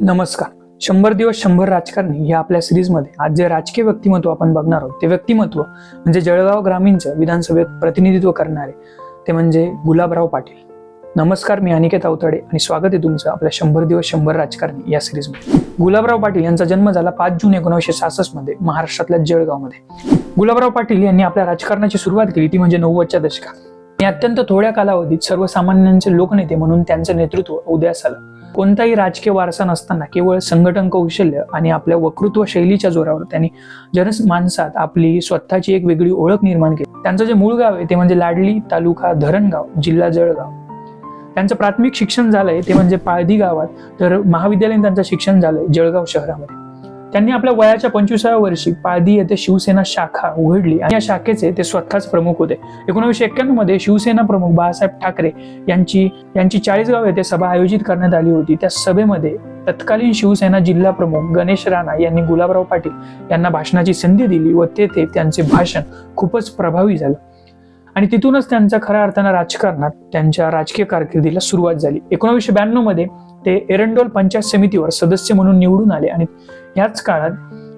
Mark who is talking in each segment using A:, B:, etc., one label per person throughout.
A: नमस्कार. शंभर दिवस शंभर राजकारणी या आपल्या सिरीजमध्ये आज जे राजकीय व्यक्तिमत्व आपण बघणार आहोत ते व्यक्तिमत्व म्हणजे जळगाव ग्रामीणचं विधानसभेत प्रतिनिधित्व करणारे ते म्हणजे गुलाबराव पाटील. नमस्कार मी अनिकेत अवतडे आणि स्वागत आहे तुमचं आपल्या शंभर दिवस शंभर राजकारणी या सिरीजमध्ये. गुलाबराव पाटील यांचा जन्म झाला पाच जून एकोणीसशे सहासष्टमध्ये महाराष्ट्रातल्या जळगावमध्ये. गुलाबराव पाटील यांनी आपल्या राजकारणाची सुरुवात केली ती म्हणजे नव्वदच्या दशकात. आणि अत्यंत थोड्या कालावधीत सर्वसामान्यांचे लोकनेते म्हणून त्यांचं नेतृत्व उदयास आलं. कोणताही राजकीय वारसा नसताना केवळ संघटन कौशल्य आणि आपल्या वक्तृत्व शैलीच्या जोरावर त्यांनी जनस माणसात आपली स्वतःची एक वेगळी ओळख निर्माण केली. त्यांचं जे मूळ गाव आहे ते म्हणजे लाडली तालुका धरणगाव जिल्हा जळगाव. त्यांचं प्राथमिक शिक्षण झालंय ते म्हणजे पाळदी गावात. तर महाविद्यालयीन त्यांचं शिक्षण झालंय जळगाव शहरामध्ये. त्यांनी आपल्या वयाच्या पंचवीसाव्या वर्षी पादी येथे शिवसेना शाखा उघडली आणि या शाखेचे ते स्वतःच प्रमुख होते. एकोणीसशे एक्क्याण्णवमध्ये शिवसेना प्रमुख बाळासाहेब ठाकरे यांची यांची चाळीसगाव येथे सभा आयोजित करण्यात आली होती. त्या सभेमध्ये तत्कालीन शिवसेना जिल्हा प्रमुख गणेश राणा यांनी गुलाबराव पाटील यांना भाषणाची संधी दिली व तेथे त्यांचे भाषण खूपच प्रभावी झालं. आणि तिथूनच त्यांचा खऱ्या अर्थानं राजकारणात त्यांच्या राजकीय कारकिर्दीला सुरुवात झाली. एकोणीसशे ब्याण्णवमध्ये ते एरंडोल पंचायत समितीवर सदस्य म्हणून निवडून आले आणि याच काळात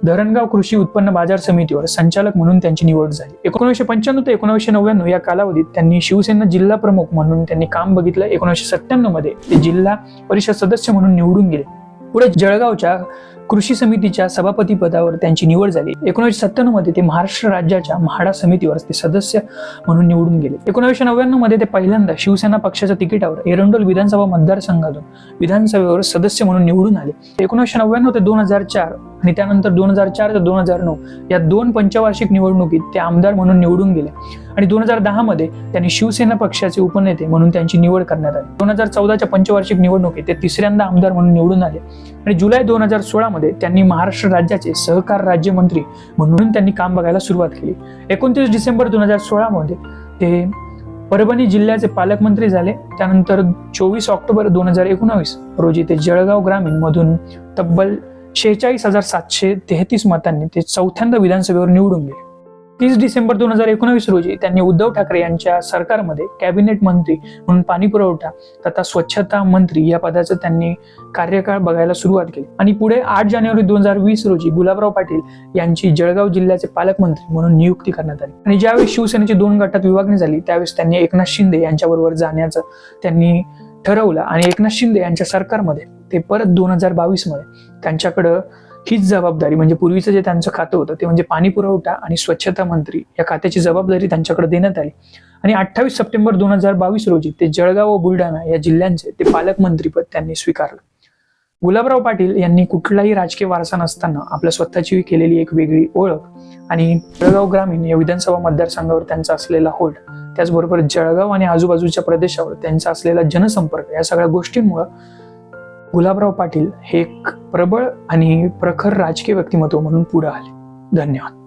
A: धरणगाव कृषी उत्पन्न बाजार समितीवर संचालक म्हणून त्यांची निवड झाली. एकोणीसशे पंच्याण्णव ते एकोणीसशे नव्याण्णव या कालावधीत त्यांनी शिवसेना जिल्हा प्रमुख म्हणून त्यांनी काम बघितलं. एकोणीसशे सत्त्याण्णवमध्ये ते जिल्हा परिषद सदस्य म्हणून निवडून गेले. पुढे जळगावच्या कृषी समितीच्या सभापती पदावर त्यांची निवड झाली. एकोणीसशे सत्त्याण्णवमध्ये ते महाराष्ट्र राज्याच्या म्हाडा समितीवर ते सदस्य म्हणून निवडून गेले. एकोणीसशे नव्याण्णवमध्ये ते पहिल्यांदा शिवसेना पक्षाच्या तिकिटावर एरंडोल विधानसभा मतदारसंघातून विधानसभेवर सदस्य म्हणून निवडून आले. एकोणीसशे नव्याण्णव ते दोन हजार चार आणि त्यानंतर दोन हजार चार ते दोन हजार नऊ या दोन पंचवार्षिक निवडणुकीत ते आमदार म्हणून निवडून गेले. आणि दोन हजार दहामध्ये त्यांनी शिवसेना पक्षाचे उपनेते म्हणून त्यांची निवड करण्यात आली. दोन हजार चौदाच्या पंचवार्षिक निवडणुकीत ते तिसऱ्यांदा आमदार म्हणून निवडून आले. आणि जुलै दोन हजार सोळामध्ये त्यांनी महाराष्ट्र राज्याचे सहकार राज्यमंत्री म्हणून त्यांनी काम बघायला सुरुवात केली. एकोणतीस डिसेंबर दोन हजार सोळामध्ये ते परभणी जिल्ह्याचे पालकमंत्री झाले. त्यानंतर चोवीस ऑक्टोबर दोन हजार एकोणावीस रोजी ते जळगाव ग्रामीण मधून तब्बल शेहेचाळीस हजार सातशे तेहतीस मतांनी ते चौथ्यांदा विधानसभेवर निवडून गेले. तीस डिसेंबर दोन हजार एकोणावीस रोजी त्यांनी उद्धव ठाकरे यांच्या सरकारमध्ये कॅबिनेट मंत्री म्हणून पाणी पुरवठा तथा स्वच्छता मंत्री या पदाचं त्यांनी कार्यकाळ बघायला सुरुवात केली. आणि पुढे आठ जानेवारी दोन हजार वीस रोजी गुलाबराव पाटील यांची जळगाव जिल्ह्याचे पालकमंत्री म्हणून नियुक्ती करण्यात आली. आणि ज्यावेळी शिवसेनेची दोन गटात विभागणी झाली त्यावेळेस त्यांनी एकनाथ शिंदे यांच्याबरोबर जाण्याचं त्यांनी ठरवलं आणि एकनाथ शिंदे यांच्या सरकारमध्ये ते परत दोन हजार बावीसमध्ये त्यांच्याकडं हीच जबाबदारी म्हणजे पूर्वीचं जे त्यांचं खातं होतं ते म्हणजे पाणी पुरवठा आणि स्वच्छता मंत्री या खात्याची जबाबदारी त्यांच्याकडे देण्यात आली. आणि अठ्ठावीस सप्टेंबर दोन हजार बावीस रोजी ते जळगाव व बुलढाणा या जिल्ह्यांचे ते पालकमंत्रीपद त्यांनी स्वीकारलं. गुलाबराव पाटील यांनी कुठलाही राजकीय वारसा नसताना आपल्या स्वतःची केलेली एक वेगळी ओळख आणि जळगाव ग्रामीण या विधानसभा मतदारसंघावर त्यांचा असलेला होल्ड त्याचबरोबर जळगाव आणि आजूबाजूच्या प्रदेशावर त्यांचा असलेला जनसंपर्क या सगळ्या गोष्टींमुळं गुलाबराव पाटील हे एक प्रबळ आणि प्रखर राजकीय व्यक्तिमत्व म्हणून पुढे आले. धन्यवाद.